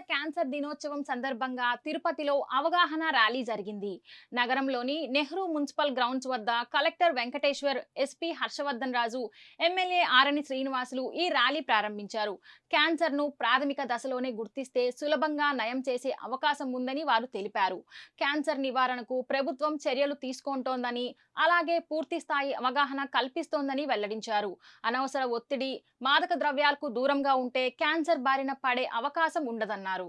Cancer దినోత్సవం సందర్భంగా తిరుపతిలో అవగాహన ర్యాలీ జరిగింది. నగరంలోని నెహ్రూ మున్సిపల్ గ్రౌండ్స్ వద్ద collector Venkateshwar SP Harshavardhan Raju MLA Arani Srinivasulu ఈ ర్యాలీ ప్రారంభించారు. క్యాన్సర్ను ప్రాథమిక దశలోనే గుర్తిస్తే సులభంగా నయం చేసే అవకాశం ఉందని వారు తెలిపారు. క్యాన్సర్ నివారణకు ప్రభుత్వం చర్యలు తీసుకుంటోందని అలాగే పూర్తి స్థాయి అవగాహన కల్పిస్తోందని వెల్లడించారు. అనవసర ఒత్తిడి మాదక ద్రవ్యాలకు దూరంగా ఉంటే క్యాన్సర్ బారిన పడే అవకాశం ఉండదన్నారు. అన్నారు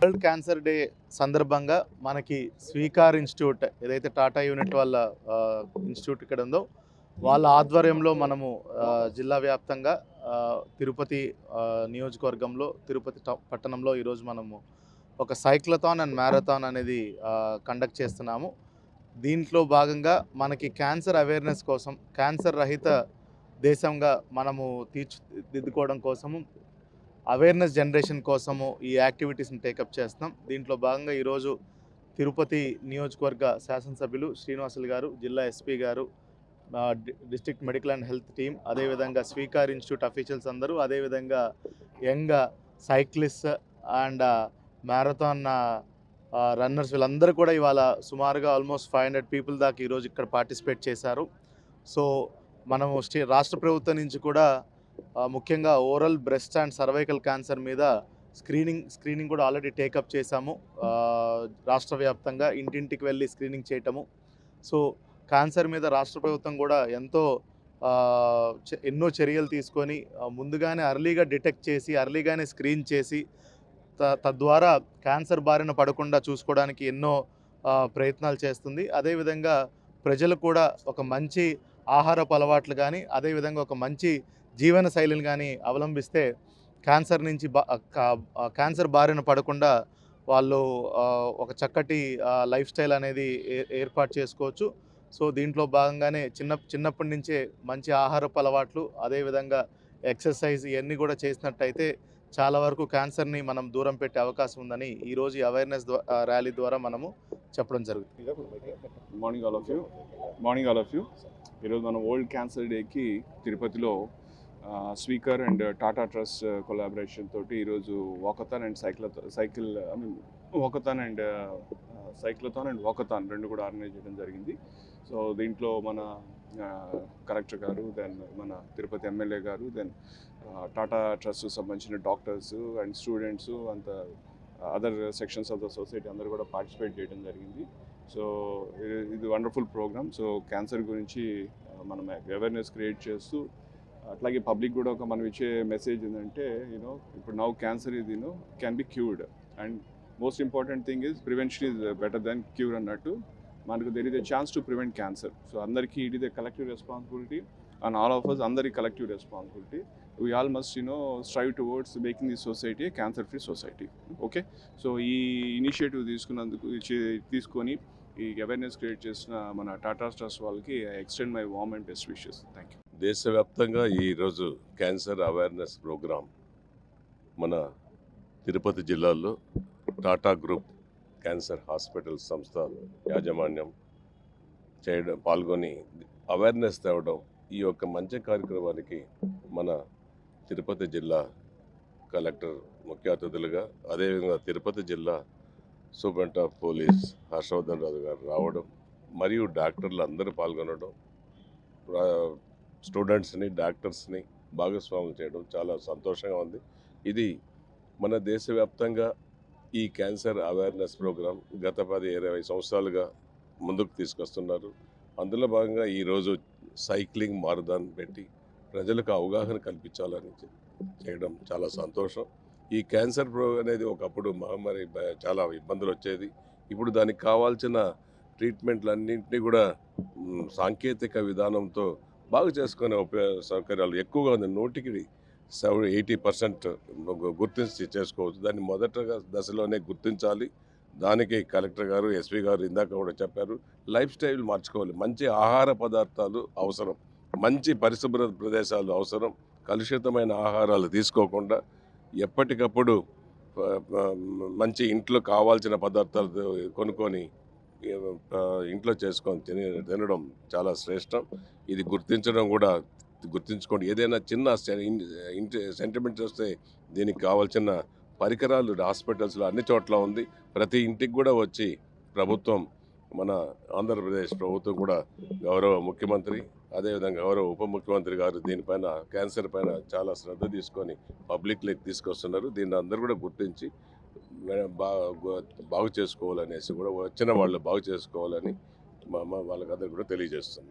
వరల్డ్ క్యాన్సర్ డే సందర్భంగా మనకి స్వీకార్ ఇన్స్టిట్యూట్ ఏదైతే టాటా యూనిట్ వాళ్ళ ఇన్స్టిట్యూట్ ఇక్కడ ఉందో వాళ్ళ ఆధ్వర్యంలో మనము జిల్లా వ్యాప్తంగా తిరుపతి నియోజకవర్గంలో తిరుపతి పట్టణంలో ఈరోజు మనము ఒక సైక్లథాన్ అండ్ మ్యారథాన్ అనేది కండక్ట్ చేస్తున్నాము. దీంట్లో భాగంగా మనకి క్యాన్సర్ అవేర్నెస్ కోసం క్యాన్సర్ రహిత దేశంగా మనము తీర్చిదిద్దుకోవడం కోసము అవేర్నెస్ జనరేషన్ కోసము ఈ యాక్టివిటీస్ని టేకప్ చేస్తున్నాం. దీంట్లో భాగంగా ఈరోజు తిరుపతి నియోజకవర్గ శాసనసభ్యులు శ్రీనివాసులు గారు జిల్లా ఎస్పీ గారు D- district medical and health team అదేవిధంగా స్వీకార్ ఇన్స్టిట్యూట్ అఫీషియల్స్ అందరూ అదేవిధంగా young cyclist and marathon runners వీళ్ళందరూ కూడా ఇవాళ సుమారుగా ఆల్మోస్ట్ ఫైవ్ హండ్రెడ్ పీపుల్ దాకా ఈరోజు ఇక్కడ పార్టిసిపేట్ చేశారు. సో మనము స్టే రాష్ట్ర ప్రభుత్వం నుంచి కూడా ముఖ్యంగా oral breast and cervical cancer మీద స్క్రీనింగ్ స్క్రీనింగ్ కూడా ఆల్రెడీ టేకప్ చేశాము. రాష్ట్ర వ్యాప్తంగా ఇంటింటికి వెళ్ళి స్క్రీనింగ్ చేయటము. సో క్యాన్సర్ మీద రాష్ట్ర ప్రభుత్వం కూడా ఎంతో ఎన్నో చర్యలు తీసుకొని ముందుగానే అర్లీగా డిటెక్ట్ చేసి అర్లీగానే స్క్రీన్ చేసి త- తద్వారా క్యాన్సర్ బారిన పడకుండా చూసుకోవడానికి ఎన్నో ప్రయత్నాలు చేస్తుంది. అదేవిధంగా ప్రజలు కూడా ఒక మంచి ఆహారపు అలవాట్లు కానీ అదేవిధంగా ఒక మంచి జీవన శైలిని కానీ అవలంబిస్తే క్యాన్సర్ నుంచి బా క్యాన్సర్ బారిన పడకుండా వాళ్ళు ఒక చక్కటి లైఫ్ స్టైల్ అనేది ఏర్పాటు చేసుకోవచ్చు. సో దీంట్లో భాగంగానే చిన్న చిన్నప్పటి నుంచే మంచి ఆహారపు అలవాట్లు అదేవిధంగా ఎక్సర్సైజ్ ఇవన్నీ కూడా చేసినట్టయితే చాలా వరకు క్యాన్సర్ని మనం దూరం పెట్టే అవకాశం ఉందని ఈరోజు అవేర్నెస్ ర్యాలీ ద్వారా మనము చెప్పడం జరుగుతుంది. Morning all of you morning all of you ఈరోజు మనం వరల్డ్ క్యాన్సర్ డేకి తిరుపతిలో speaker and Tata trust collaboration తోటి ఈరోజు walkathon and cycle cycle I mean walkathon and cyclothon and walkathon రెండు కూడా ఆర్గనైజ్ చేయడం జరిగింది. సో దీంట్లో మన కలెక్టర్ గారు దెన్ మన తిరుపతి ఎమ్మెల్యే గారు దెన్ టాటా ట్రస్ట్ సంబంధించిన డాక్టర్స్ అండ్ స్టూడెంట్స్ అంత other sections of the society అందరూ కూడా పార్టిసిపేట్ చేయడం జరిగింది. సో ఇది- వండర్ఫుల్ ప్రోగ్రామ్. సో క్యాన్సర్ గురించి మనం అవేర్నెస్ క్రియేట్ చేస్తూ అట్లాగే పబ్లిక్ కూడా ఒక మనం ఇచ్చే మెసేజ్ ఏంటంటే యూనో ఇప్పుడు నౌ క్యాన్సర్ ఇది you know can be cured and most important thing is prevention is better than cure అన్నట్టు మనకు there is a chance to prevent cancer so అందరికీ it is a collective responsibility and all of us అందరి collective responsibility we all must you know strive towards making the society cancer free society okay so ఈ initiative తీసుకున్నందుకు తీసుకొని ఈ awareness create చేసిన మన Tata stars వాళ్ళకి I extend my warm and best wishes thank you దేశవ్యాప్తంగా ఈరోజు క్యాన్సర్ అవేర్నెస్ ప్రోగ్రాం మన తిరుపతి జిల్లాలో టాటా గ్రూప్ క్యాన్సర్ హాస్పిటల్ సంస్థ యాజమాన్యం చేయడం పాల్గొని అవేర్నెస్ తేవడం ఈ యొక్క మంచి కార్యక్రమానికి మన తిరుపతి జిల్లా కలెక్టర్ ముఖ్య అతిథులుగా అదేవిధంగా తిరుపతి జిల్లా superintendent of police Harshavardhan Raju గారు రావడం మరియు డాక్టర్లు అందరూ పాల్గొనడం స్టూడెంట్స్ని డాక్టర్స్ని భాగస్వాములు చేయడం చాలా సంతోషంగా ఉంది. ఇది మన దేశవ్యాప్తంగా ఈ క్యాన్సర్ అవేర్నెస్ ప్రోగ్రాం గత పది ఇరవై సంవత్సరాలుగా ముందుకు తీసుకొస్తున్నారు. అందులో భాగంగా ఈరోజు సైక్లింగ్ మారదాన్ పెట్టి ప్రజలకు అవగాహన కల్పించాలని చేయడం చాలా సంతోషం. ఈ క్యాన్సర్ ప్రో అనేది ఒకప్పుడు మహమ్మారి చాలా ఇబ్బందులు వచ్చేది. ఇప్పుడు దానికి కావాల్సిన ట్రీట్మెంట్లన్నింటినీ కూడా సాంకేతిక విధానంతో బాగు చేసుకునే ఉపయోగ సౌకర్యాలు ఎక్కువగా ఉంది నూటికి సెవెన్ ఎయిటీ పర్సెంట్ గుర్తించి చేసుకోవచ్చు. దాన్ని మొదటగా దశలోనే గుర్తించాలి. దానికి కలెక్టర్ గారు ఎస్పీ గారు ఇందాక కూడా చెప్పారు లైఫ్ స్టైల్ మార్చుకోవాలి. మంచి ఆహార పదార్థాలు అవసరం. మంచి పరిశుభ్ర ప్రదేశాలు అవసరం. కలుషితమైన ఆహారాలు తీసుకోకుండా ఎప్పటికప్పుడు మంచి ఇంట్లో కావాల్సిన పదార్థాలు కొనుక్కొని ఇంట్లో చేసుకొని తిని తినడం చాలా శ్రేష్టం. ఇది గుర్తించడం కూడా గుర్తించుకోండి. ఏదైనా చిన్న ఇంటి సెంటిమెంట్స్ వస్తే దీనికి కావాల్సిన పరికరాలు హాస్పిటల్స్లో అన్ని చోట్ల ఉంది. ప్రతి ఇంటికి కూడా వచ్చి ప్రభుత్వం మన ఆంధ్రప్రదేశ్ ప్రభుత్వం కూడా గౌరవ ముఖ్యమంత్రి అదేవిధంగా గౌరవ ఉప ముఖ్యమంత్రి గారు దీనిపైన క్యాన్సర్ పైన చాలా శ్రద్ధ తీసుకొని పబ్లిక్లోకి తీసుకొస్తున్నారు. దీన్ని అందరూ కూడా గుర్తించి బాగు చేసుకోవాలనేసి కూడా వచ్చిన వాళ్ళు బాగు చేసుకోవాలని మా మా వాళ్ళకందరూ కూడా తెలియజేస్తున్నాం.